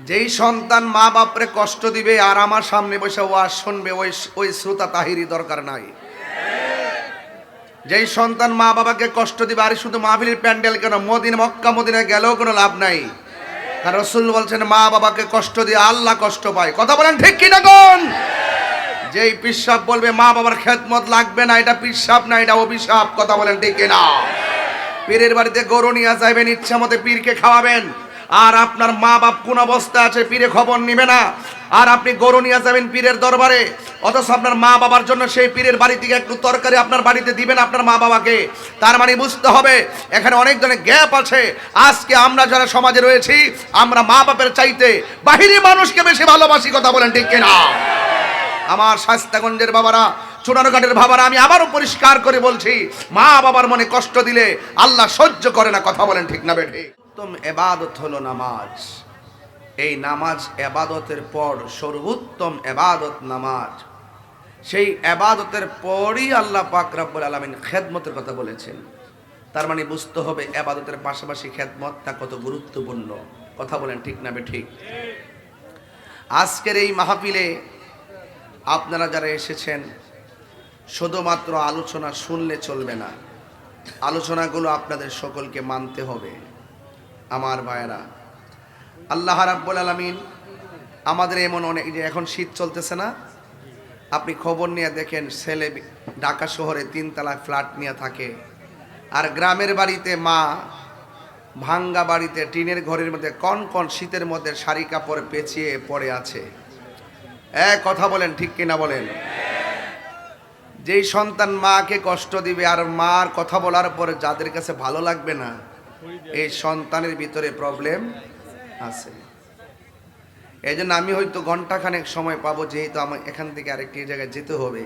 যেই সন্তান মা বাপরে কষ্ট দিবে আর আমার সামনে বসে ওয়াজ শুনবে, ওই ওই শ্রোতা তাহিরি দরকার নাই। যেই সন্তান মা বাবাকে কষ্ট দিবে আর শুধু মাহফিলের প্যান্ডেল কেন, মদিন, মক্কা মদিনে গেলেও কোনো লাভ নাই। কারণ রসুল বলছেন, মা বাবাকে কষ্ট দিয়ে আল্লাহ কষ্ট পায়। কথা বলেন ঠিক কিনা কোন? যেই পিসাব বলবে, মা বাবার খেদমত লাগবে না, এটা পিসাব না, এটা অভিশাপ। কথা বলেন ঠিক কিনা? পীরের বাড়িতে গরু নিয়ে যাইবেন ইচ্ছা মতো পীরকে খাওয়াবেন। আর আপনার মা বাপ কোন অবস্থা আছে, পীরে খবর নিবে না। আর আপনি গরু নিয়ে যাবেন পীরের দরবারে, অথচ আপনার মা বাবার জন্য সেই পীরের বাড়ি থেকে একটু তরকারি আপনার বাড়িতে দিবেন আপনার মা বাবাকে তার মানে বুঝতে হবে, এখানে অনেক ধরনের গ্যাপ আছে। আজকে আমরা যারা সমাজে রয়েছি, আমরা মা বাপের চাইতে বাহিরে মানুষকে বেশি ভালোবাসি, কথা বলেন ঠিক কিনা? আমার শাস্তাগঞ্জের বাবারা, চুনারঘাটের বাবারা, আমি আবারও পরিষ্কার করে বলছি মা বাবার মনে কষ্ট দিলে আল্লাহ সহ্য করে না, কথা বলেন ঠিক না বেঠে। উত্তম এবাদত হলো নামাজ। এই নামাজ এবাদতের পর সর্বোত্তম এবাদত নামাজ। সেই এবাদতের পরই আল্লাহ পাক রাব্বুল আলামিন খেদমতের কথা বলেছেন। তার মানে বুঝতে হবে এবাদতের পাশাপাশি খেদমতটা কত গুরুত্বপূর্ণ। কথা বলেন ঠিক না ঠিক আজকের এই মাহফিলে আপনারা যারা এসেছেন, শুধুমাত্র আলোচনা শুনলে চলবে না। আলোচনাগুলো আপনাদের সকলকে মানতে হবে। আমার ভাইয়েরা আল্লাহ রাব্বুল আলামিন আমাদের এমন অনেক যে এখন শীত চলতেছে না, আপনি খবর নিয়ে দেখেন ছেলে ঢাকা শহরে তিনতলা ফ্ল্যাট নিয়ে থাকে। আর গ্রামের বাড়িতে মা ভাঙ্গা বাড়িতে, টিনের ঘরের মধ্যে কন কন শীতের মধ্যে শাড়ি কাপড় পেঁচিয়ে পড়ে আছে। এক কথা বলেন, ঠিক কিনা বলেন? যেই সন্তান মাকে কষ্ট দিবে আর মার কথা বলার পরে যাদের কাছে ভালো লাগবে না এই সন্তানের ভিতরে প্রবলেম আছে। এই জন্য আমি হয়তো ঘন্টাখানেক সময় পাবো, যেহেতু আমার এখান থেকে আরেকটি জায়গায় যেতে হবে।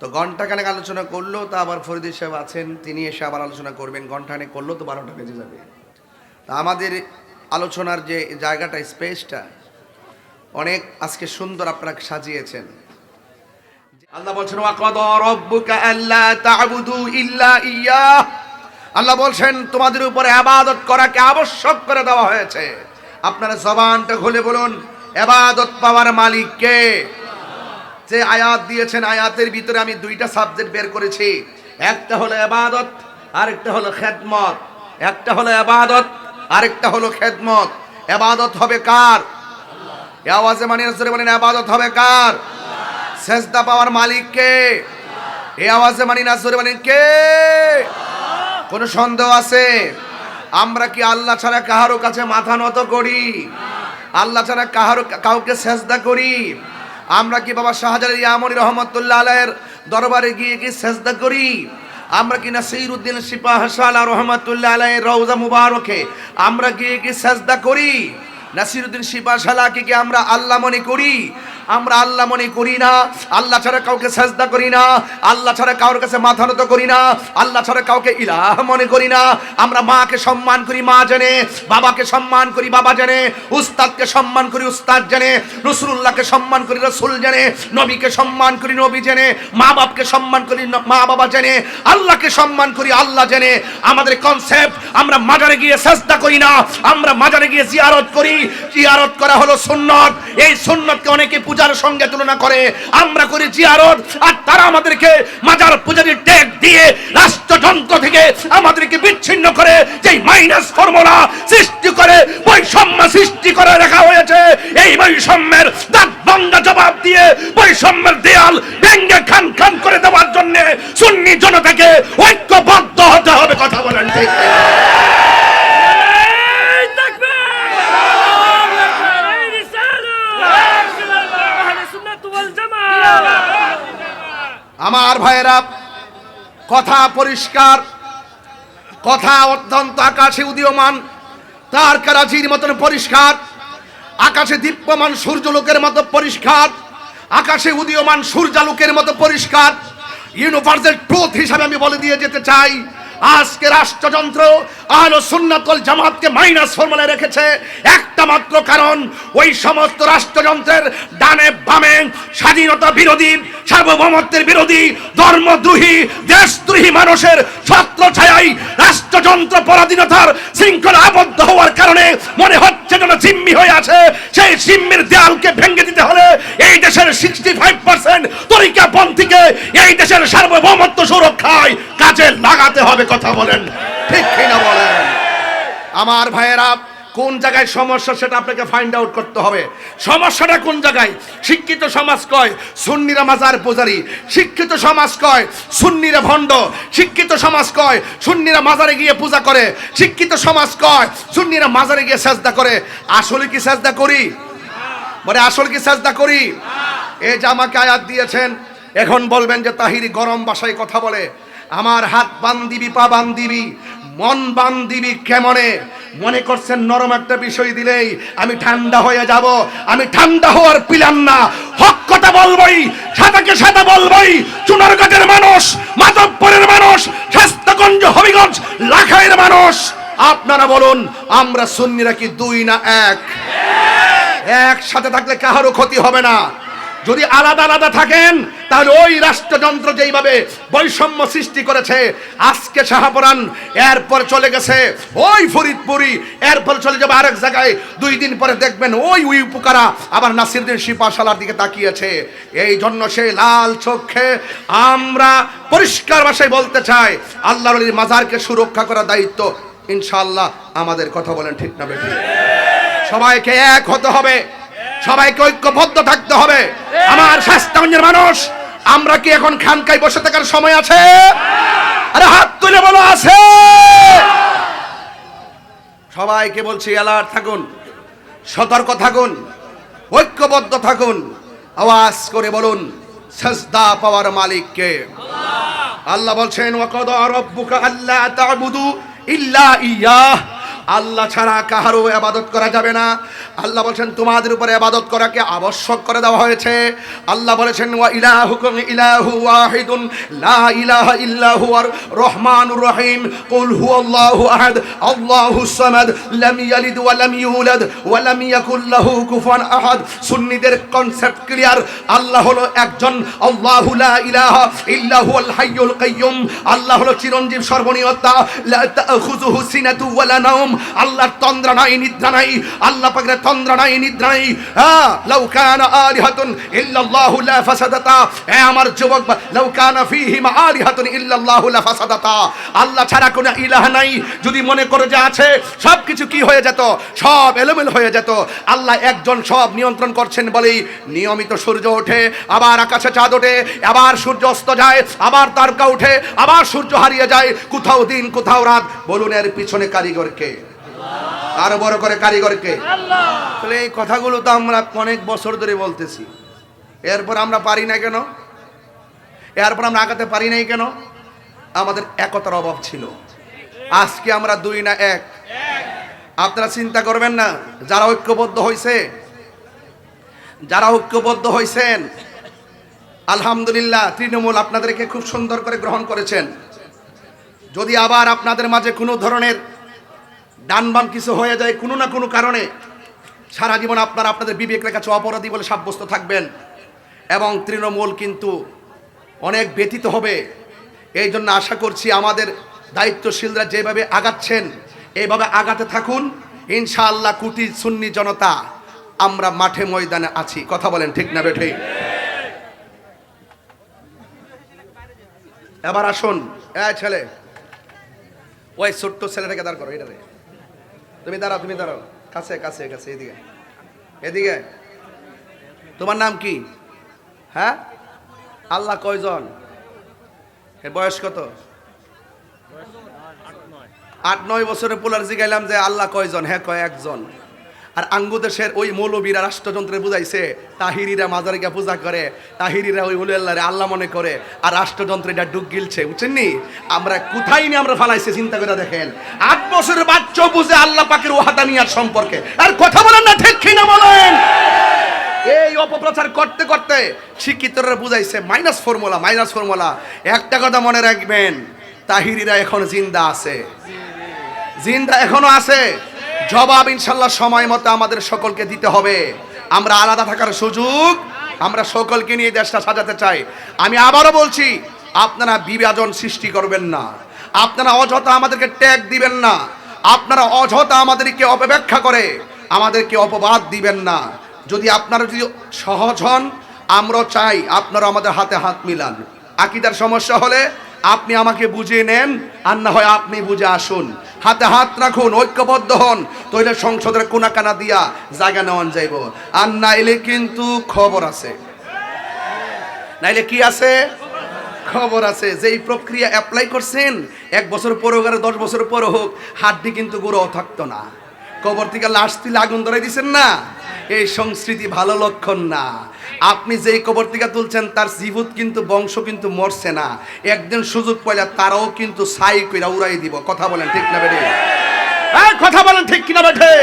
তো ঘন্টাখানেক আলোচনা করলেও তো আবার ফরিদুর সাহেব আছেন, তিনি এসে আবার আলোচনা করবেন ঘন্টাখানেক করলেও তো বারোটা বেজে যাবে। তা আমাদের আলোচনার যে জায়গাটা স্পেসটা অনেক আজকে সুন্দর আপনারা সাজিয়েছেন। আল্লাহ বলছেন ওয়াকাদ রাব্বুকা আল্লা তা'বুদু ইল্লা ইয়্যাহ আল্লাহ বলছেন, তোমাদের উপরে আবাদত করাকে আবশ্যক করে দেওয়া হয়েছে। আপনারা জবানটা খুলে বলুন, আবাদত পাওয়ার মালিক কে? যে আয়াত দিয়েছেন, আয়াতের ভিতরে আমি দুইটা সাবজেক্ট বের করেছি। একটা হলো আবাদত, আরেকটা হলো খেদমত। একটা হলো আবাদত, আরেকটা হলো খেদমত। আবাদত হবে কার? এ আওয়াজে মানে বলেন, আবাদত হবে কার? সেজদা পাওয়ার মালিক কে? এই আওয়াজে মানি না জোরে মানেন কে? কোন সন্দেহ আছে? আমরা কি আল্লাহ ছাড়া কাহারো কাছে মাথা নত করি? আল্লাহ ছাড়া কাহারো কাউকে সেজদা করি? আমরা কি বাবা শাহজালাল ইয়ামনি রহমতুল্লাহ আলাইয়ের দরবারে গিয়ে কি সেজদা করি? আমরা কি না নাসিরউদ্দিন সিপাহ রহমতুল্লাহ আলাইয়ের রওজা মুবারকে আমরা গিয়ে কি সেজদা করি? নাসিরুদ্দিন শিপাশালাকে কি আমরা আল্লাহ মনে করি? আমরা আল্লাহ মনে করি না। আল্লাহ ছাড়া কাউকে সাজদা করি না। আল্লাহ ছাড়া কারোর কাছে মাথা নত করি না। আল্লাহ ছাড়া কাউকে ইলাহ মনে করি না। আমরা মাকে সম্মান করি, মা জানে। বাবাকে সম্মান করি, বাবা জানে। উস্তাদকে সম্মান করি, উস্তাদ জানে। রসুল্লাহকে সম্মান করি, রসুল জানে। নবীকে সম্মান করি, নবী জানে। মা বাপকে সম্মান করি মা বাবা জানে। আল্লাহকে সম্মান করি, আল্লাহ জানে। আমাদের কনসেপ্ট আমরা মাজারে গিয়ে সাজদা করি না। আমরা মাজারে গিয়ে জিয়ারত করি। জিয়ারত করা হলো সুন্নত। এই সুন্নতকে অনেকে পূজার সঙ্গে তুলনা করে। আমরা করি জিয়ারত, আর তারা আমাদেরকে মাজার পূজারির ট্যাগ দিয়ে রাষ্ট্রযন্ত্র থেকে আমাদেরকে বিচ্ছিন্ন করে, যেই মাইনাস ফর্মুলা সৃষ্টি করে, বৈষম্য সৃষ্টি করে রাখা হয়েছে। এই বৈষম্যের দাঁত বাংলা জবাব দিয়ে, বৈষম্যের দেয়াল ভেঙ্গে খান খান করে দেওয়ার জন্য সুন্নি জনতাকে ঐক্যবদ্ধ হতে হবে, কথা বলেন ঠিক এই তাকবীর! এই রিসালা! আহলে সুন্নাত ওয়াল জামাত! আমার ভাইয়েরা, কথা পরিষ্কার, কথা অত্যন্ত আকাশে উদীয়মান, তার কারাজির মতন পরিষ্কার, আকাশে দীপ্যমান সূর্যলোকের মতো পরিষ্কার, আকাশে উদীয়মান সূর্যালোকের মতো পরিষ্কার। ইউনিভার্সাল ট্রুথ হিসাবে আমি বলে দিয়ে যেতে চাই, আজকে রাষ্ট্রযন্ত্র আলো সুন্নাতল জামাতকে মাইনাস ফর্মুলায় রেখেছে একটা একটা মাত্র কারণ, ওই সমস্ত রাষ্ট্রযন্ত্রের ডানে বামে স্বাধীনতা বিরোধী, সার্বভৌমত্বের বিরোধী, ধর্মদ্রোহী, দেশদ্রোহী মানুষের ছত্র ছায়াই রাষ্ট্রযন্ত্র পরাধীনতার শৃঙ্খলা আবদ্ধ হওয়ার কারণে মনে হচ্ছে যেন জিম্মি হয়ে আছে। সেই জিম্মির দেয়ালকে ভেঙে দিতে হলে এই দেশের সিক্সটি ফাইভ পার্সেন্ট তরিকা পন্থীকে এই দেশের সার্বভৌমত্ব সুরক্ষায় কাজে লাগাতে হবে, কথা বলেন। ঠিক কিনা বলেন? আমার ভাইয়েরা কোন জায়গায় সমস্যা সেটা আপনাকে ফাইন্ড আউট করতে হবে। সমস্যাটা কোন জায়গায়? শিক্ষিত সমাজ কয়, সুন্নিরা মাজার পূজারি। শিক্ষিত সমাজ কয়, সুন্নিরা ভণ্ড। শিক্ষিত সমাজ কয়, সুন্নিরা মাজারে গিয়ে পূজা করে। শিক্ষিত সমাজ কয়, সুন্নিরা মাজারে গিয়ে সাজদা করে। আসলে কি সাজদা করি? মানে আসল কি সাজদা করি? যে আমাকে আয়াত দিয়েছেন, এখন বলবেন যে তাহিরি গরম ভাষায় কথা বলে, আমার হাত বান্দিবি, পা বান্দিবি, মন বান্দিবি কেমনে? মনে করছেন নরম একটা বিষয় দিলেই আমি ঠান্ডা হয়ে যাব। আমি ঠান্ডা হওয়ার পিলাম না। হক কথা বলবই, সাদাকে সাদা বলবই চুনারগঞ্জের মানুষ, মাধবপুরের মানুষ, স্বাস্থ্যগঞ্জ, হবিগঞ্জ, লাখাইয়ের মানুষ। আপনারা বলুন, আমরা সুন্নিরা কি দুই না এক। একসাথে থাকলে কাহারও ক্ষতি হবে না। যদি আলাদা আলাদা থাকেন, তাহলে ওই রাষ্ট্রযন্ত্র যেইভাবে বৈষম্য সৃষ্টি করেছে, আজকে শাহপরান এরপর চলে গেছে, ওই ফরিদপুরি, এরপর চলে যাবে আরেক জায়গায়, দুই দিন পরে দেখবেন ওই উই উপকারা আবার নাসিরুদ্দিন শিপাশালার দিকে তাকিয়েছে। এই জন্য সে লাল চোখে আমরা পরিষ্কার ভাষায় বলতে চাই আল্লাহ মাজারকে সুরক্ষা করার দায়িত্ব ইনশাল্লাহ আমাদের কথা বলেন ঠিক না সবাইকে এক হতে হবে। সবাইকে ঐক্যবদ্ধ থাকতে হবে। আমার স্বাস্থ্যগঞ্জের মানুষ আমরা কি এখন খানকায় বসে থাকার সময় আছে? আরে হাত তুলে বলো আছে। সবাইকে বলছি অ্যালার্ট থাকুন সতর্ক থাকুন ঐক্যবদ্ধ থাকুন আওয়াজ করে বলুন সাজদা পাওয়ার মালিককে। আল্লাহ বলছেন ওয়াকাদ রাব্বুকা আল্লা তা'বুদু ইল্লা ইয়াহ আল্লাহ ছাড়া কাহারও আবাদত করা যাবে না। আল্লাহ বলছেন, তোমাদের উপরে আবাদত করাকে আবশ্যক করে দেওয়া হয়েছে। আল্লাহ বলেছেন, ওয়া ইলাহুকুম ইলাহু ওয়াহিদুন, লা ইলাহা ইল্লা হুয়ার রহমানুর রহিম। কুল হুয়াল্লাহু আহাদ আল্লাহুস সামাদ, লাম ইয়ালিদ ওয়া লাম ইউলাদ ওয়া লাম ইয়াকুল লাহু কুফুয়ান আহাদ। সুন্নিদের কনসেপ্ট ক্লিয়ার আল্লাহ হলো একজন, আল্লাহু লা ইলাহা ইল্লা হুয়াল হাইয়ুল কাইয়্যুম আল্লাহ হলো চিরঞ্জীব সর্বনিয়তা, লা তাখুযুহু সিনাতু ওয়া লা নাওম। আল্লাহর তন্দ্রা নাই, নিদ্রা নাই। আল্লাহ পাকের তন্দ্রা নাই, নিদ্রা নাই। হ্যাঁ লাউ কানা আলিহাতুন ইল্লাল্লাহু লা ফাসাদাতা। এ আমার যুবক বা- লাউ কানা ফীহিমা আলিহাতুন ইল্লাল্লাহু লা ফাসাদাতা। আল্লাহ ছাড়া কোনো ইলাহ নাই। যদি মনে করে যে আছে সব কিছু কি হয়ে যেত? সব এলোমেলো হয়ে যেত। আল্লাহ একজন সব নিয়ন্ত্রণ করছেন বলেই নিয়মিত সূর্য ওঠে, আবার আকাশে চাঁদ ওঠে, আবার সূর্য অস্ত যায়, আবার তারকা উঠে আবার সূর্য হারিয়ে যায়। কোথাও দিন, কোথাও রাত, বলুন এর পিছনে কারিগরকে আরও বড় করে কারিগরকে। তাহলে এই কথাগুলো তো আমরা অনেক বছর ধরে বলতেছি। এরপর আমরা পারি না কেন? এরপর আমরা আগাতে পারি নাই কেন? আমাদের একতার অভাব ছিল। আজকে আমরা দুই না এক। আপনারা চিন্তা করবেন না যারা ঐক্যবদ্ধ হয়েছে যারা ঐক্যবদ্ধ হয়েছেন আলহামদুলিল্লাহ তৃণমূল আপনাদেরকে খুব সুন্দর করে গ্রহণ করেছেন। যদি আবার আপনাদের মাঝে কোনো ধরনের ডান বাম কিছু হয়ে যায় কোনো না কোনো কারণে। সারা জীবন আপনারা আপনাদের বিবেকের কাছে অপরাধী বলে সাব্যস্ত থাকবেন। এবং তৃণমূল কিন্তু অনেক ব্যতীত হবে। এই জন্য আশা করছি আমাদের দায়িত্বশীলরা যেভাবে আগাচ্ছেন, এইভাবে আগাতে থাকুন। ইনশাআল্লাহ কুটি সুন্নি জনতা, আমরা মাঠে ময়দানে আছি। কথা বলেন ঠিক না বেঠে? এবার আসুন। এ ছেলে, ওই ছোট্ট ছেলেটাকে দাঁড় করো এটারে তুমি দাঁড়াও তুমি দাঁড়াও। কাছে কাছে কাছে, এদিকে। এদিকে। তোমার নাম কি? হ্যাঁ? আল্লাহ কয়জন? এর বয়স কত? আট, নয়। বছরে পোলার জিগাইলাম যে আল্লাহ কয়জন? হ্যাঁ কয় একজন। আর আঙ্গু দেশের ওই মৌলবীরা রাষ্ট্রযন্ত্রে বুঝাইছে, তাহিরিরা মাজারে গিয়ে পূজা করে, তাহিরিরা ওই উলি আল্লাহরে আল্লাহ মনে করে, আর রাষ্ট্রযন্ত্রে এটা ডুব গিলছে বুঝছেন নি আমরা কোথায় নিয়ে আমরা ফালাইছে, চিন্তা করে দেখেন। আট বছরের বাচ্চা বুঝে আল্লাহ পাকের ওয়াহাদানিয়ার সম্পর্কে। আর কথা বলেন না, ঠিক কিনা বলেন? এই অপপ্রচার করতে করতে শিক্ষিতরা বুঝাইছে মাইনাস ফর্মুলা মাইনাস ফর্মুলা একটা কথা মনে রাখবেন, তাহিরিরা এখন জিন্দা আছে। জিন্দা এখনও আছে। জবাব ইনশাল্লাহ সময় মতো আমাদের সকলকে দিতে হবে। আমরা আলাদা থাকার সুযোগ, আমরা সকলকে নিয়ে দেশটা সাজাতে চাই। আমি আবারও বলছি, আপনারা বিভাজন সৃষ্টি করবেন না। আপনারা অযথা আমাদেরকে ট্যাগ দিবেন না। আপনারা অযথা আমাদেরকে অপব্যাখ্যা করে আমাদেরকে অপবাদ দিবেন না। যদি আপনারা যদি সহজ হন, আমরাও চাই আপনারা আমাদের হাতে হাত মিলান। আকিদার সমস্যা হলে আপনি আমাকে বুঝিয়ে নেন আর না হয় আপনি বুঝে আসুন। হাতে হাত রাখুন, ঐক্যবদ্ধ হন। তৈলে সংসদের কোনা কানা দিয়া জায়গা নেওয়ান যাইব। আর নাইলে কিন্তু খবর আছে। নাইলে কি আছে? খবর আছে। যে এই প্রক্রিয়া অ্যাপ্লাই করছেন, এক বছর পরে হোক আর দশ বছর পরে হোক, হাড্ডি কিন্তু গুঁড়ো থাকতো না। কবর থেকে লাশ তুলে আগুন ধরাই দিচ্ছেন না? এই সংস্কৃতি ভালো লক্ষণ না। আপনি যেই কবর থেকে তুলছেন, তার জীবুত কিন্তু, বংশ কিন্তু মরছে না। একদিন সুযোগ পাইলে তারাও কিন্তু সাই কইরা উড়াই দিব। কথা বলেন ঠিক না বেটে হ্যাঁ কথা বলেন ঠিক কিনা বেঠে?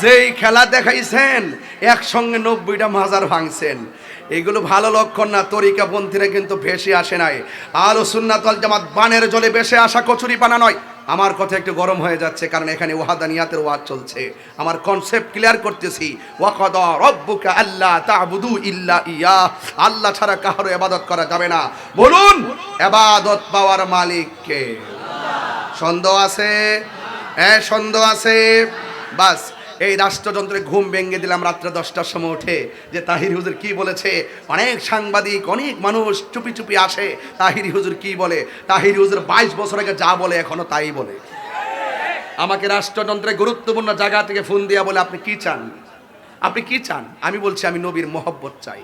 যেই খেলা দেখাইছেন, একসঙ্গে নব্বইটা মাজার ভাঙছেন। এগুলো ভালো লক্ষণ না, তরিকা পন্থীরা কিন্তু ভেসে আসে নাই। আলো সুন্নাতল জামাত বানের জলে ভেসে আসা কচুরি পানা নয়। আমার কথা একটু গরম হয়ে যাচ্ছে, কারণ এখানে ওয়াহাদানিয়াতের ওয়াজ চলছে। আমার কনসেপ্ট ক্লিয়ার করতেছি। ওয়াকাদা রব্বুকা আল্লাহ তা'বুদু ইল্লা ইয়া। আল্লাহ ছাড়া কারও এবাদত করা যাবে না। বলুন এবাদত পাওয়ার মালিককে সন্দেহ আছে? হ্যাঁ সন্দেহ আছে। বাস এই রাষ্ট্রযন্ত্রে ঘুম ভেঙে দিলাম রাত্রে দশটার সময় উঠে। যে তাহির হুজুর কি বলেছে? অনেক সাংবাদিক, অনেক মানুষ চুপি চুপি আসে, তাহির হুজুর কি বলে? তাহির হুজুর বাইশ বছর আগে যা বলে এখনও তাই বলে। আমাকে রাষ্ট্রযন্ত্রে গুরুত্বপূর্ণ জায়গা থেকে ফোন দিয়া বলে, আপনি কি চান? আপনি কি চান? আমি বলছি, আমি নবীর মহব্বত চাই।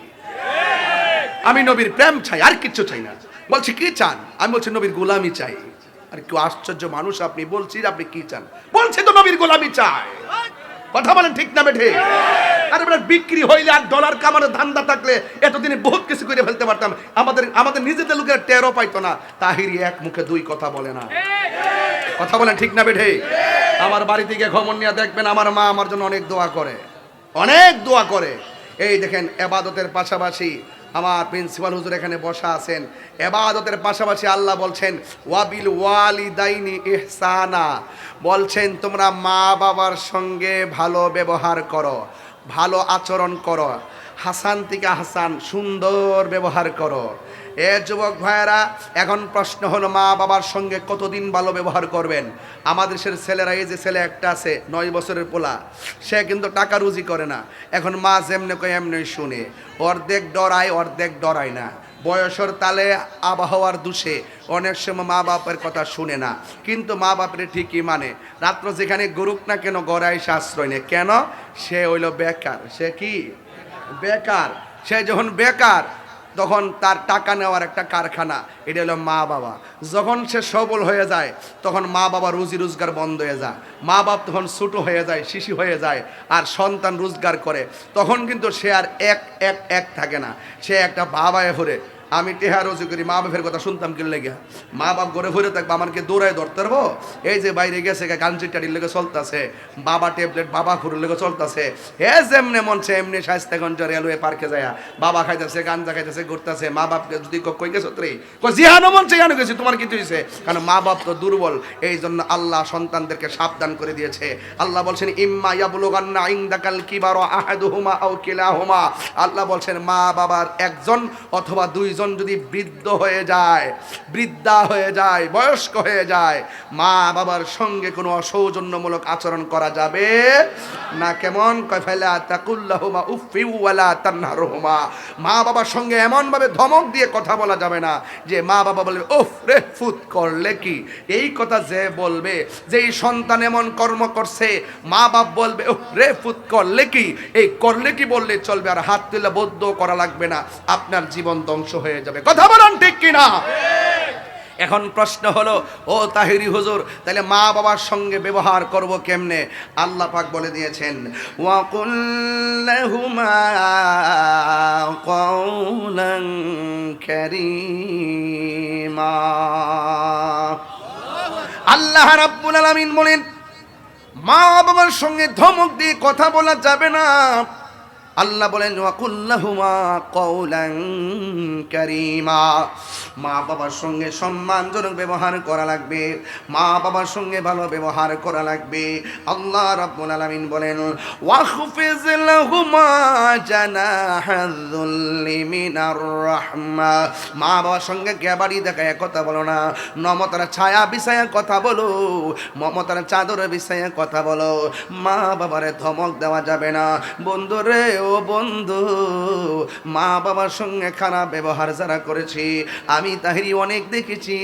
আমি নবীর প্রেম চাই, আর কিচ্ছু চাই না। বলছি, কি চান? আমি বলছি, নবীর গোলামি চাই। আর কেউ আশ্চর্য মানুষ আপনি বলছি আপনি কি চান? বলছে তো নবীর গোলামি চাই। কথা বলেন ঠিক না বেঠে। বিক্রি হইলে আর ডলার কামানোর ধান্দা থাকলে এতদিনে বহুত কিছু করে ফেলতে পারতাম। আমাদের আমাদের নিজেদের লোকের টেরও পাইতো না। তাহিরি এক মুখে দুই কথা বলে না। কথা বলেন ঠিক না বেঠে। আমার বাড়ি থেকে খবর নিয়ে দেখবেন আমার মা আমার জন্য অনেক দোয়া করে। অনেক দোয়া করে। এই দেখেন, এবাদতের পাশাপাশি আমার প্রিন্সিপাল হুজুর এখানে বসা আছেন। এবাদতের পাশাপাশি আল্লাহ বলছেন, ওয়াবিল ওয়ালিদাইনি ইহসানা। বলছেন, তোমরা মা বাবার সঙ্গে ভালো ব্যবহার করো, ভালো আচরণ করো। হাসান থেকে হাসান সুন্দর ব্যবহার করো। এ যুবক ভাইয়েরা, এখন প্রশ্ন হলো, মা বাবার সঙ্গে কতদিন ভালো ব্যবহার করবেন? আমাদের দেশের ছেলেরা, এই যে ছেলে একটা আছে, নয় বছরের পোলা, সে কিন্তু টাকা রুজি করে না। এখন মা যেমনে কয় এমনি শুনে। অর্ধেক ডরায় অর্ধেক ডরায় না। বয়সের তালে আবহাওয়ার দোষে, অনেক সময় মা বাপের কথা শুনে না। কিন্তু মা বাপের ঠিকই মানে রাত্র যেখানে গরুক না কেন গড়াই আশ্রয় নেই কেন? সে হইল বেকার। সে কি? বেকার। সে যখন বেকার তখন তার টাকা নেওয়ার একটা কারখানা, এটা হলো মা বাবা। যখন সে সবল হয়ে যায়, তখন মা বাবা রুজি রোজগার বন্ধ হয়ে যায়। মা বাপ তখন ছোটো হয়ে যায়, শিশু হয়ে যায় আর সন্তান রোজগার করে। তখন কিন্তু সে আর এক এক এক থাকে না। সে একটা বাবায় ভরে আমি টেহা রোজি করি, মা বাপের কথা শুনতাম কি লেগে মা বাপ ঘরে ভরে থাকব আমাকে দৌড়ায় ধরতে পারব? এই যে বাইরে গেছে গাঞ্জি টাড়ির লেগে চলতেছে, বাবা ট্যাবলেট বাবা ফুরের লেগে চলতেছে। হে যেমনে মনছে এমনি স্বাস্থ্যগঞ্জ রেলওয়ে পার্কে যায়। বাবা খাইতেছে, গাঞ্জা খাইতেছে, ঘুরতেছে, মা বাপকে যদি কই গেছো রে জিহানো মনছে জানো গেছি, তোমার কিছু হয়েছে কারণ মা বাপ তো দুর্বল, এই জন্য আল্লাহ সন্তানদেরকে সাবধান করে দিয়েছে। আল্লাহ বলছেন, ইম্মা ইয়াবলুগান্না ইনদাকাল কিবারু আহাদুহুমা আও কিলাহুমা। আল্লাহ বলছেন, মা বাবার একজন অথবা দুইজন যদি বৃদ্ধ হয়ে যায়, বৃদ্ধা হয়ে যায়, বয়স্ক হয়ে যায়, মা বাবার সঙ্গে কোনো অসৌজন্যমূলক আচরণ করা যাবে না কেমন? মা বাবার সঙ্গে এমনভাবে ধমক দিয়ে কথা বলা যাবে না যে মা বাবা বলবে, উফ রে, ফুত করলে কি? এই কথা যে বলবে যে এই সন্তান এমন কর্ম করছে, মা বাপ বলবে, উফ রে, ফুত করলে কি? এই করলে কি বললে চলবে আর হাত তুলে বদ্ধ করা লাগবে না। আপনার জীবন ধ্বংস হয়ে যাবে। কথা বলেন ঠিক কিনা? এখন প্রশ্ন হলো, ও তাহিরি হুজুর, তাহলে মা বাবার সঙ্গে ব্যবহার করব কেমনে? আল্লাহ পাক বলে দিয়েছেন আল্লাহ রাব্বুল আলামিন বলেন, মা বাবার সঙ্গে ধমক দিয়ে কথা বলা যাবে না। আল্লাহ বলেন কারিমা। মা বাবার সঙ্গে সম্মানজনক ব্যবহার করা লাগবে। মা বাবার সঙ্গে ভালো ব্যবহার করা লাগবে। আল্লাহ রাব্বুল আলামিন বলেন, ওয়াখফিজ লাহুমা মিনার রাহমা। মা বাবার সঙ্গে গ্যাবাড়ি দেখায় কথা বলো না। নমতার ছায়া বিষয়ে কথা বলো। মমতার চাদর বিষয়ে কথা বলো। মা বাবারে ধমক দেওয়া যাবে না। বন্ধু রে ও বন্ধু মা বাবার সঙ্গে খারাপ ব্যবহার যারা করেছে, আমি তাহিরি অনেক দেখেছি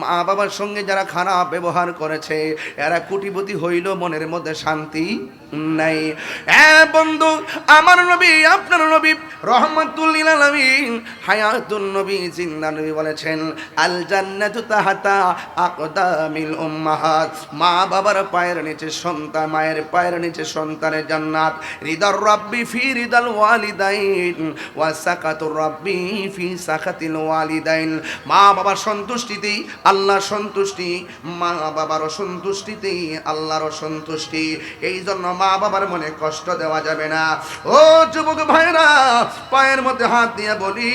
মা বাবার সঙ্গে যারা খারাপ ব্যবহার করেছে, এরা কুটিপতি হইল মনের মধ্যে শান্তি। নাই। হ্যাঁ বন্ধু, আমার নবী, আপনার নবী রহমতুল্লিল আলামিন হায়াতুন নবী জিন্দা নবী বলেছেন আল জান্নাতু তাহাতা আকদামিল উম্মাহাত। মা বাবার পায়ের নিচে সন্তান, মায়ের পায়ের নিচে সন্তানের জান্নাত। রিদার রাব্বি ফি রিদাল ওয়ালিদাইন ওয়া সাকাতুর রাব্বি ফি সাকাতিল ওয়ালিদাইন। মা বাবার সন্তুষ্টিতেই আল্লাহ সন্তুষ্টি, মা বাবার অসন্তুষ্টিতেই আল্লাহর অসন্তুষ্টি এই জন্য মা বাবার মনে কষ্ট দেওয়া যাবে না। ও যুবক ভাইরা, পায়ের মধ্যে হাত দিয়ে বলি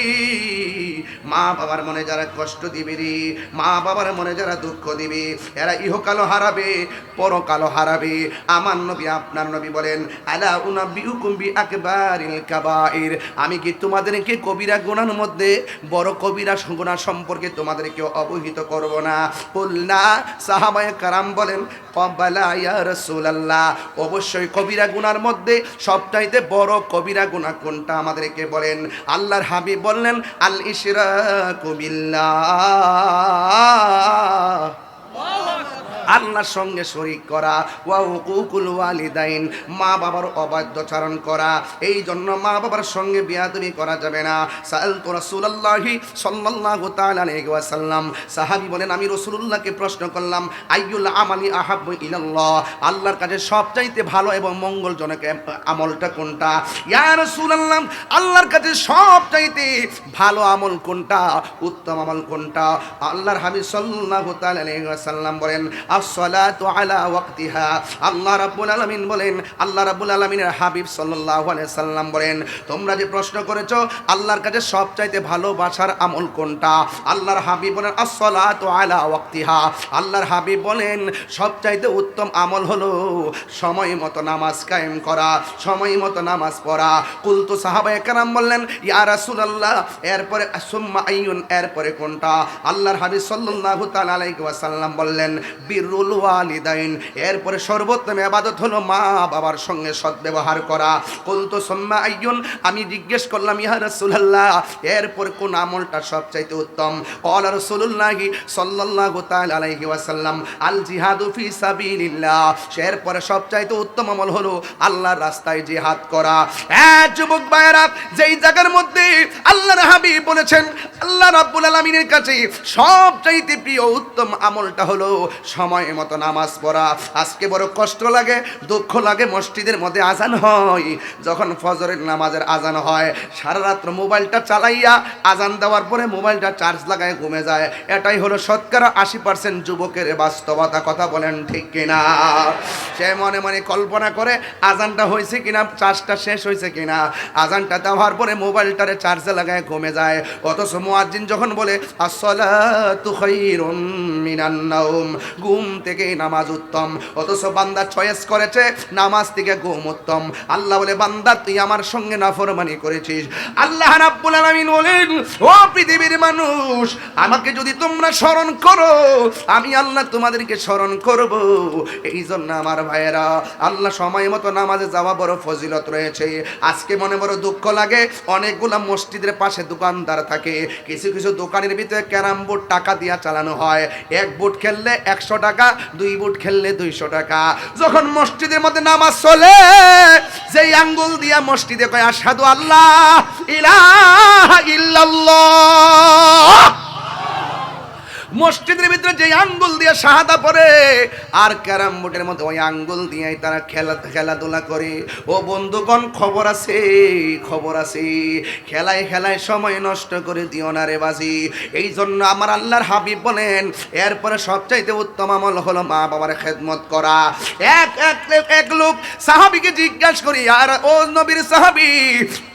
মা বাবার মনে যারা কষ্ট দিবে রে মা বাবার মনে যারা দুঃখ দিবে, এরা ইহকালও হারাবে, পরকালও হারাবে। আমার নবী, আপনার নবী বলেন, আলা উনাব্বিউকুম বি আকবারিল কাবাইর। আমি কি তোমাদেরকে কবিরা গুনার মধ্যে, বড় কবিরা গুনাহ সম্পর্কে তোমাদেরকে অবহিত করব না? বলনা সাহাবায়ে কারাম বলেন কব্বালা ইয়া রাসূলুল্লাহ। অবশ্যই কবিরা গুনার মধ্যে সবটাইতে বড় কবিরা গুনা কোনটা আমাদেরকে বলেন? আল্লাহর হাবিব বললেন আল ইসরা বিল্লাহ। আল্লাহর সঙ্গে শরিক করা ওয়া হুকুকুল ওয়ালিদাইন, মা বাবার অবাধ্যচারণ করা, এই জন্য মা বাবার সঙ্গে বিয়াদবি করা যাবে না। সাআলতু রাসূলুল্লাহি সাল্লাল্লাহু তাআলা আলাইহি ওয়াসাল্লাম। সাহাবী বলেন, আমি রাসূলুল্লাহকে প্রশ্ন করলাম, আইয়ুল আমালি আহাব্বু ইলাল্লাহ? আল্লাহর কাছে সবচাইতে ভালো এবং মঙ্গলজনক আমলটা কোনটা? ইয়া রাসূলুল্লাহ, আল্লাহর কাছে সবচাইতে ভালো আমল কোনটা? উত্তম আমল কোনটা? আল্লাহর হাবিব সাল্লাল্লাহু তাআলা আলাইহি ওয়াসাল্লাম বলেন আল্লাহ বলেন হাবিব সাল্লাম বলেন, তোমরা যে প্রশ্ন করেছ, আল্লাহর কাছে সবচাইতে ভালোবাসার আমল কোনটা? আল্লাহর হাবিব বলেন, আসসালাতু ওয়াক্তিহা। আল্লাহর হাবিব বলেন, সবচাইতে উত্তম আমল হলো সময় মতো নামাজ কায়েম করা, সময় মতো নামাজ পড়া। কুলতু সাহাবায়ে কেরাম বললেন, ইয়া রাসূলুল্লাহ, এরপরে, সুম্মা আইয়ুন, এরপরে কোনটা? আল্লাহর হাবিব সাল্লাল্লাহু তাআলা আলাইহি ওয়াসাল্লাম বললেন বিরুল ওয়ালিদাইন। এরপরে সর্বোত্তম ইবাদত হলো মা বাবার সঙ্গে সদ্ব্যবহার করা। কুলতু সুম্মা আইয়ুন, আমি জিজ্ঞেস করলাম, ইয়া রাসূলুল্লাহ, এরপর কোন আমলটা সবচাইতে উত্তম? ক্বালা রাসূলুল্লাহি সাল্লাল্লাহু তাআলা আলাইহি ওয়াসাল্লাম, আল জিহাদু ফি সাবিলিল্লাহ। এরপরে সবচাইতে উত্তম আমল হলো আল্লাহর রাস্তায় জিহাদ করা। হ্যাঁ যুবক ভাইয়েরা, যেই জায়গার মধ্যে আল্লাহর হাবিব বলেছেন, আল্লাহ রাব্বুল আলামিনের কাছে সবচাইতে প্রিয় উত্তম আমলটা হলো সময় মতো নামাজ পড়া। আজকে বড় কষ্ট লাগে, দুঃখ লাগে, মসজিদের মধ্যে আজান হয়। যখন ফজরের নামাজের আজান হয়, সারা রাত্র মোবাইলটা চালাইয়া আজান দেওয়ার পরে মোবাইলটা চার্জ লাগায় ঘুমে যায়। এটাই হলো শতকরা আশি পার্সেন্ট যুবকের বাস্তবতা, কথা বলেন ঠিক কিনা? সে মনে মনে কল্পনা করে আজানটা হয়েছে কিনা, চার্জটা শেষ হয়েছে কিনা? আজানটা দেওয়ার পরে মোবাইলটারে চার্জে লাগায় ঘুমে যায়। অথচ মুয়াজ্জিন যখন বলে, আসসালাতু খায়রুম মিনান নাওম ঘুম থেকে নামাজ উত্তম। অথচ বান্দা চয়েস করেছে, নামাজ থেকে ঘুম উত্তম। আল্লাহ বলে, বান্দা, তুই আমার সঙ্গে নাফরমানি করেছিস। আল্লাহ রাব্বুল আলামিন বলেন, ও পৃথিবীর মানুষ, আমাকে যদি তোমরা স্মরণ করো, আমি আল্লাহ তোমাদেরকে স্মরণ করব। এই জন্য আমার ভাইয়েরা, আল্লাহ সময় মতো নামাজে যাওয়া বড় ফজিলত রয়েছে। আজকে মনে বড় দুঃখ লাগে, অনেকগুলা মসজিদের পাশে দোকানদার থাকে। কিছু কিছু দোকানের ভিতরে ক্যারাম বোর্ড টাকা দিয়া চালানো হয়। এক বুট খেললে একশো টাকা দুই বুট খেললে দুইশো টাকা। যখন মসজিদের মধ্যে নামাজ চলে, যেই আঙ্গুল দিয়া মসজিদে কয় আসাদু আল্লাহ ইলা ইল্লাল্লাহ। মসজিদের ভিতরে যে আঙ্গুল দিয়ে সাহাদা পরে আর ক্যারাম বোর্ডের মধ্যে ওই আঙ্গুল দিয়ে তারা খেলা খেলাধুলা করে। ও বন্ধুগণ, খবর আছে খবর আছে। খেলায় খেলায় সময় নষ্ট করে দিও না রে বাজি। এই জন্য আমার আল্লাহর হাবিব বলেন, এরপরে সবচাইতে উত্তম আমল হলো মা বাবার খেদমত করা। এক এক এক লোক সাহাবিকে জিজ্ঞাসা করি, আর ও নবীর সাহাবি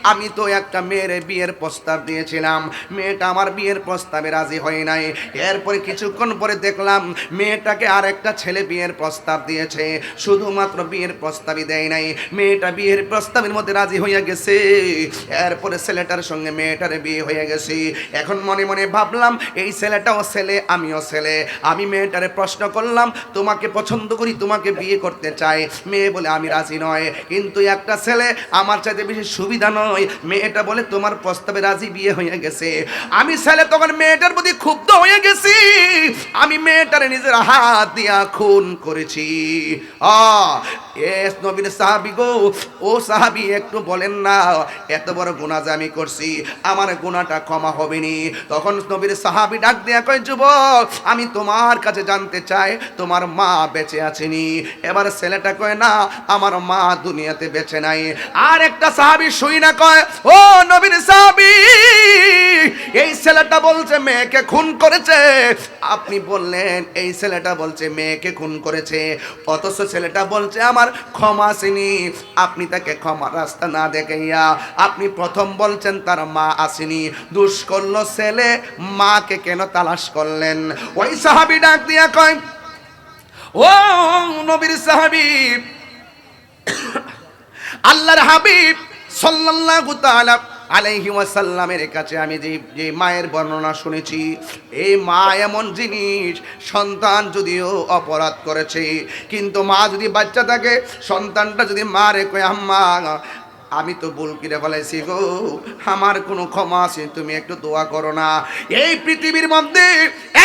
আমি তো একটা মেয়ের বিয়ের প্রস্তাব দিয়েছিলাম। মেয়েটা আমার বিয়ের প্রস্তাবে রাজি হয় নাই। এরপরে কিছুক্ষণ পরে দেখলাম মেয়েটাকে আর একটা ছেলে বিয়ের প্রস্তাব দিয়েছে। শুধুমাত্র বিয়ের প্রস্তাবই দেয় নাই। মেয়েটা বিয়ের প্রস্তাবের মধ্যে রাজি হইয়া গেছে। এরপরে ছেলেটার সঙ্গে মেয়েটার বিয়ে হয়ে গেছে। এখন মনে মনে ভাবলাম, এই ছেলেটাও ছেলে, আমিও ছেলে। আমি মেয়েটারে প্রশ্ন করলাম, তোমাকে পছন্দ করি, তোমাকে বিয়ে করতে চাই। মেয়ে বলে, আমি রাজি নয়। কিন্তু একটা ছেলে আমার চাইতে বেশি সুবিধা নয়। মেয়েটা বলে, তোমার প্রস্তাবে রাজি বিয়ে হয়ে গেছে। আমি ছেলে তখন মেয়েটার প্রতি ক্ষুব্ধ হয়ে গেছি। আমি মেয়েটারে নিজের হাত দিয়া খুন করেছি। সাহাবি গো, ও সাহাবি একটু বলেন না, এত বড় গুনাহ যে আমি করছি, আমার গুনাহটা ক্ষমা হবে নি তখন নবীর সাহাবি ডাক কয়, যুবক, আমি তোমার কাছে জানতে চাই, তোমার মা বেঁচে আছেনি। এবার ছেলেটা কয়, না, আমার মা দুনিয়াতে বেঁচে নাই। আর একটা সাহাবি শুই না কয়, ও নবীর সাহাবি, এই ছেলেটা বলছে মেয়েকে খুন করেছে। আপনি বললেন, এই ছেলেটা বলছে মেয়েকে খুন করেছে, অথচ ছেলেটা বলছে আমার ক্ষমা আসেনি। আপনি তাকে ক্ষমা রাস্তা না দেখাইয়া আপনি প্রথম বলছেন তার মা আসেনি। দুষ করল ছেলে মাকে কেন তালাশ করলেন? ওই সাহাবি ডাক দিয়া কয়, ও নবীর সাহাবি, আল্লাহর হাবিব সাল্লাল্লাহু তাআলা আলাইহি ওয়াসাল্লামের কাছে আমি যে যে মায়ের বর্ণনা শুনেছি এই মা এমন জিনিস, সন্তান যদিও অপরাধ করেছে, কিন্তু মা যদি বাচ্চা থাকে, সন্তানটা যদি মারে, কয় আম্মা, আমি তো ভুল কিনে ফেলাইছি গো, আমার কোনো ক্ষমা আছে, তুমি একটু দোয়া করো না। এই পৃথিবীর মধ্যে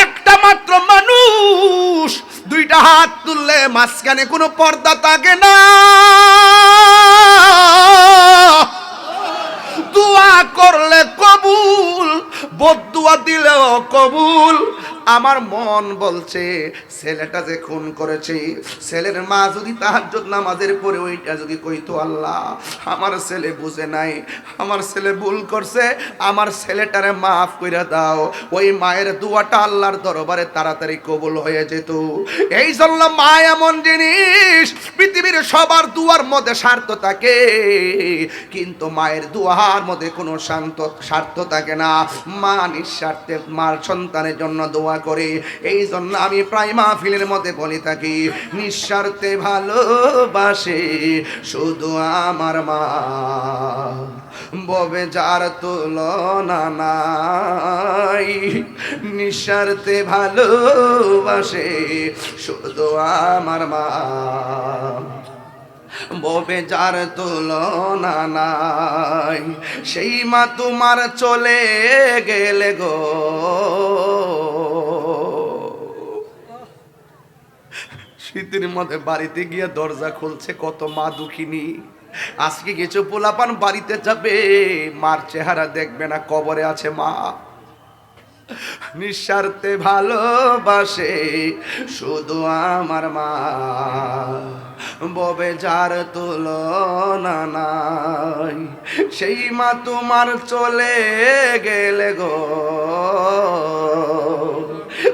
একটা মাত্র মানুষ, দুইটা হাত তুললে মাঝখানে কোনো পর্দা থাকে না। দোয়া করলে কবুল বদুয়া দিলেও কবুল। আমার মন বলছে, ছেলেটা যে খুন করেছে, ছেলের মা যদি তাহাজ্জুদ নামাজের পরে ওইটা যদি কইতো আল্লাহ, আমার ছেলে বুঝে নাই, আমার ছেলে ভুল করছে, আমার ছেলেটারে মাফ কইরা দাও, ওই মায়ের দোয়াটা আল্লাহর দরবারে তাড়াতাড়ি কবুল হয়ে যেত। এই জন্য মা এমন জিনিস, পৃথিবীর সবার দুয়ার মধ্যে স্বার্থ থাকে, কিন্তু মায়ের দুয়ার মধ্যে কোনো শান্ত স্বার্থ থাকে না। মা নিঃস্বার্থে মার সন্তানের জন্য দোয়া করে। এই জন্য আমি প্রায় মাহফিলের মধ্যে বলে থাকি, নিঃস্বার্থে ভালোবাসে শুধু আমার মা। ববে যার তুলনা নাই, নিঃস্বার্থে ভালোবাসে শুধু আমার মা। ববে যার তুলনা নাই, সেই মা তোমার চলে গেলে গো। শীতের মধ্যে বাড়িতে গিয়ে দরজা খুলছে, কত মা দুঃখিনী। আজকে কিছু পোলাপান, বাড়িতে যাবে। মার চেহারা দেখবে না, কবরে আছে মা। নিঃস্বার্থে ভালোবাসে শুধু আমার মা। ববে যার তুলনা নাই, সেই মা তোমার চলে গেলে গো।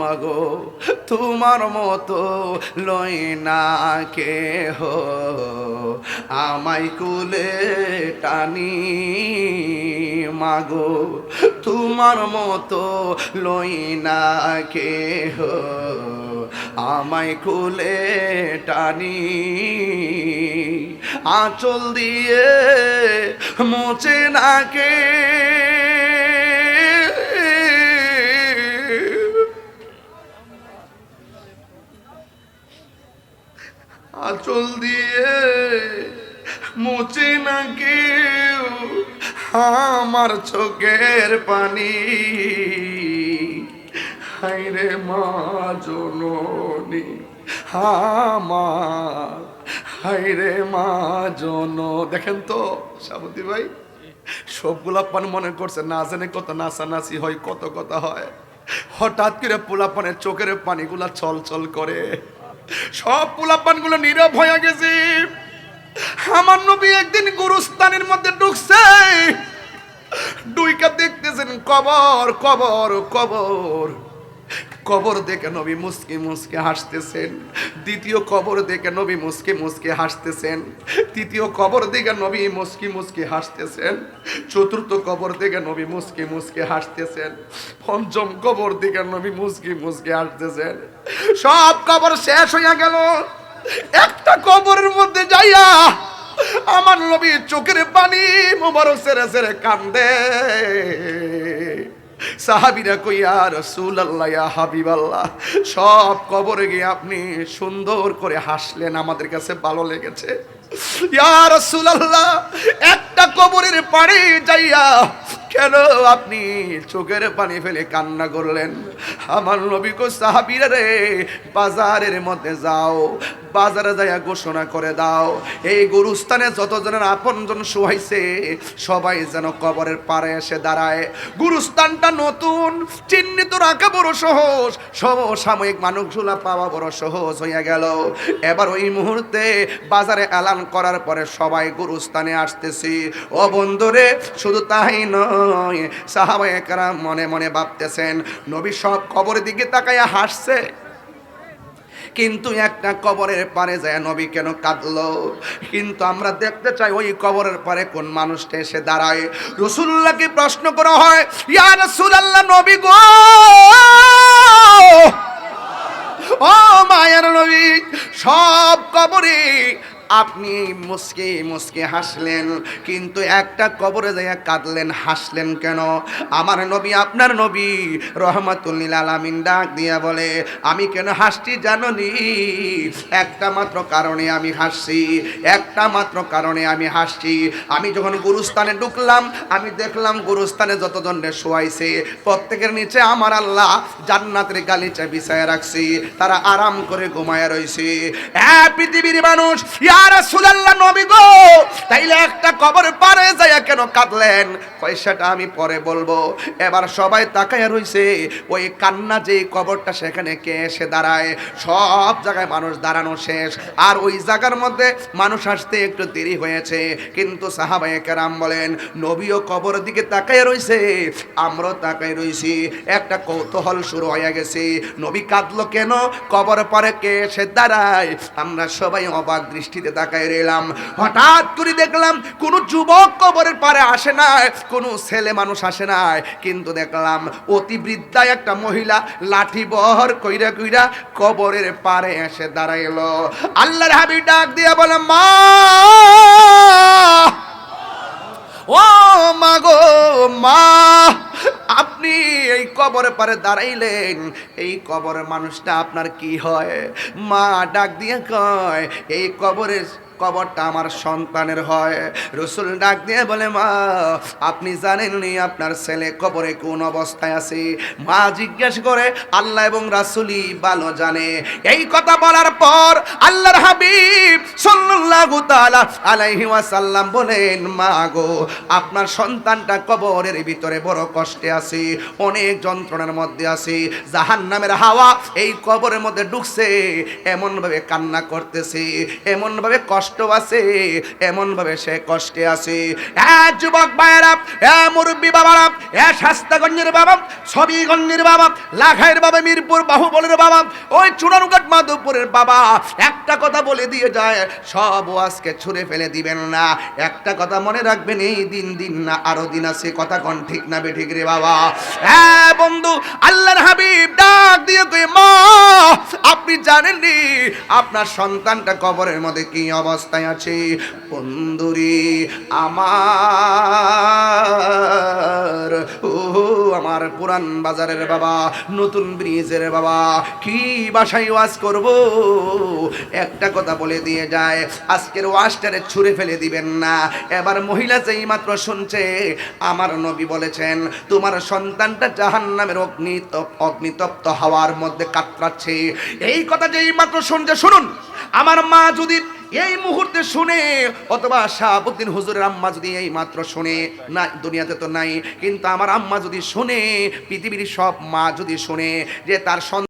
মাগো, তোমার মতো লই না কে হো আমায় কুলে টানি মাগো, তোমার মতো লই না কে হো আমায় কুলে টানি, আঁচল দিয়ে মোচে নাকে আমার চোখের পানি। হাইরে মা জননী, আমার। হাইরে মা জন দেখেন তো সাবতী ভাই সব গোলাপান মনে করছে, না জানে কত নাচানাচি হয়, কত কথা হয়। হঠাৎ করে পোলাপানের চোখের পানিগুলা ছল ছল করে। সব পোলাপানগুলো নীরব হয়ে গেছে। আমার নবী একদিন গুরুস্থানের মধ্যে ঢুকছে। ডুইকা দেখতেছেন, কবর কবর কবর। কবর দেখে নবী মুসকে মুসকে হাসতেছেন। দ্বিতীয় কবর দেখে নবী মুসকে মুসকে হাসতেছেন। তৃতীয় কবর দেখে নবী মুসকি মুসকি হাসতেছেন। চতুর্থ কবর দেখে নবী মুসকি মুসকি হাসতেছেন। পঞ্চম কবর দেখে নবী মুসকি মুসকি হাসতেছেন। সব কবর শেষ হইয়া গেল। একটা কবরের মধ্যে যাইয়া আমার নবী চোখের পানি মোবারক সেরে সেরে কান্দে। সাহাবিরা কইয়া রসুল আল্লাহ হাবিব আল্লাহ সব কবরে গিয়ে আপনি সুন্দর করে হাসলেন, আমাদের কাছে ভালো লেগেছে। একটা কবরের পাড়ে যাইয়া কেন আপনি চোখের পানি ফেলে কান্না করলেন? আমার নবী কো সাহাবিরা রে, বাজারের মধ্যে যাও, বাজারে যাইয়া ঘোষণা করে দাও। এই গুরুস্থানে যতজনের আপনজন শুয়াইছে, সবাই যেন কবরের পারে এসে দাঁড়ায়। গুরুস্থানটা নতুন, চিহ্নিত, রাখা বড় সহজ, সমসাময়িক মানুষগুলা পাওয়া বড় সহজ হইয়া গেল। এবার ওই মুহূর্তে বাজারে এলান করার পরে সবাই গুরুস্থানে আসতেছি। ও বন্ধুরে, শুধু তাই নয় সাহাবায়ে কারাম মনে মনে ভাবতেছেন, নবী সব কবরের দিকে তাকাইয়া হাসছে। কিন্তু একটা কবরের পারে যায় নবী কেন কাঁদলো? কিন্তু আমরা দেখতে চাই ওই কবরের পারে কোন মানুষটা এসে দাঁড়ায়। রসুল্লাহকে প্রশ্ন করা হয়, ইয়া রসুলাল্লাহ নবী গো! ও মায়ের নবী, সব কবরে আপনি মুসকে মুসকে হাসলেন, কিন্তু একটা কবরে যাইয়া কাঁদলেন, হাসলেন কেন? আমার নবী, আপনার নবী রহমাতুল্লিল আলামিন ডাক দিয়া বলে, আমি কেন হাসছি জাননি? একটা মাত্র কারণে আমি হাসছি, একটা মাত্র কারণে আমি হাসছি। আমি যখন গুরুস্থানে ঢুকলাম, আমি দেখলাম গুরুস্থানে যতজনের শোয়াইছে, প্রত্যেকের নিচে আমার আল্লাহ জান্নাতের গালিচা বিছায় রাখছি, তারা আরাম করে ঘুমায় রইছে। হ্যাঁ পৃথিবীর মানুষ, ইয়া রাসূলুল্লাহ নবী গো, তাইলে একটা কবর পারে যাইয়া কেন কাঁদলেন? আমি পরে বলব। এবার সবাই তাকায়া রইছে, ওই কান্না যে কবরটা সেখানে কে এসে দাঁড়ায়? সব জায়গায় মানুষ দাঁড়ানো শেষ। আর ওই জায়গার মধ্যে মানুষ আসতে একটু দেরি হয়েছে। কিন্তু সাহাবায়ে কেরাম বলেন, নবীও কবর দিকে তাকায় রইছে, আমরাও তাকায় রইছি। একটা কৌতূহল শুরু হয়ে গেছে। নবী কাঁদলো কেন? কবর পরে কে এসে দাঁড়ায়? আমরা সবাই অবাক দৃষ্টিতে তাকায় রইলাম। হঠাৎ করে দেখলাম, কোন যুবক কবরের পারে আসে না কোন ছেলে মানুষ আসে না কিন্তু দেখলাম, অতি বৃদ্ধা একটা মহিলা লাঠি বহর কইরা কইরা কবরের পারে এসে দাঁড়াইলো। আল্লাহর হাবি ডাক দিয়া বলে, মা! ও মাগো মা! আপনি এই কবরে পারে দাঁড়াইলেন, এই কবরের মানুষটা আপনার কি হয়? মা ডাক দিয়ে কয়, এই কবরের কবরটা আমার সন্তানের হয়। রসুল ডাক দিয়ে বলে, মা, আপনি জানেননি আপনার ছেলে কবরে কোন অবস্থায় আছে? মা জিজ্ঞেস করে, আল্লাহ এবং রাসুলি ভালো জানে। এই কথা বলার পর আল্লাহর হাবিব ওয়াসাল্লাম বলেন, মা গো, আপনার সন্তানটা কবরের ভিতরে বড় কষ্টে আছে, অনেক যন্ত্রণার মধ্যে আছে, জাহান্নামের হাওয়া এই কবরের মধ্যে ঢুকছে এমন ভাবে কান্না করতেছে এমন ভাবে কষ্ট আছে এমন ভাবে সে কষ্টে আছে। হ্যাঁ যুবক ভাইয়েরা হ্যাঁ মুরব্বী বাবারা হ্যাঁ শাস্তাগঞ্জের বাবা ছবিগঞ্জের বাবা, লাখাইয়ের বাবা, মিরপুর বাহুবলের বাবা, ওই চুনারুঘাট মাধবপুরের বাবা, একটা কথা বলে দিয়ে যায়, সব আজকে ছুঁড়ে ফেলে দিবেন না। একটা কথা মনে রাখবেন, এই দিন দিন না, আরও দিন আছে, কথা কোন ঠিক না বে ঠিক রে বাবা। হ্যাঁ বন্ধু, আল্লাহর হাবিব, ডাক দিয়ে কই মা, আপনি জানেননি, আপনার সন্তানটা কবরের মধ্যে কি অবস্থা? অবস্থায় আছে। বন্ধুরি, আমার, ও, আমার পুরান বাজারের বাবা, নতুন ব্রিজের বাবা, কি বাসায় ওয়াজ করব? একটা কথা বলে দিয়ে যায়, আজকের ওয়াজটারে ছুঁড়ে ফেলে দিবেন না। এবার মহিলা যেই মাত্র শুনছে, আমার নবী বলেছেন, তোমার সন্তানটা জাহান্নামের অগ্নিতপ অগ্নিতপ্ত হওয়ার মধ্যে কাতরাচ্ছে। এই কথা যেই মাত্র শুনছে, শুনুন, আমার মা যদি এই মুহূর্তে শুনে, অথবা শাহাবুদ্দিন হুজুরের আম্মা যদি এই মাত্র শুনে না দুনিয়াতে তো নাই, কিন্তু আমার আম্মা যদি শুনে, পৃথিবীর সব মা যদি শুনে যে তার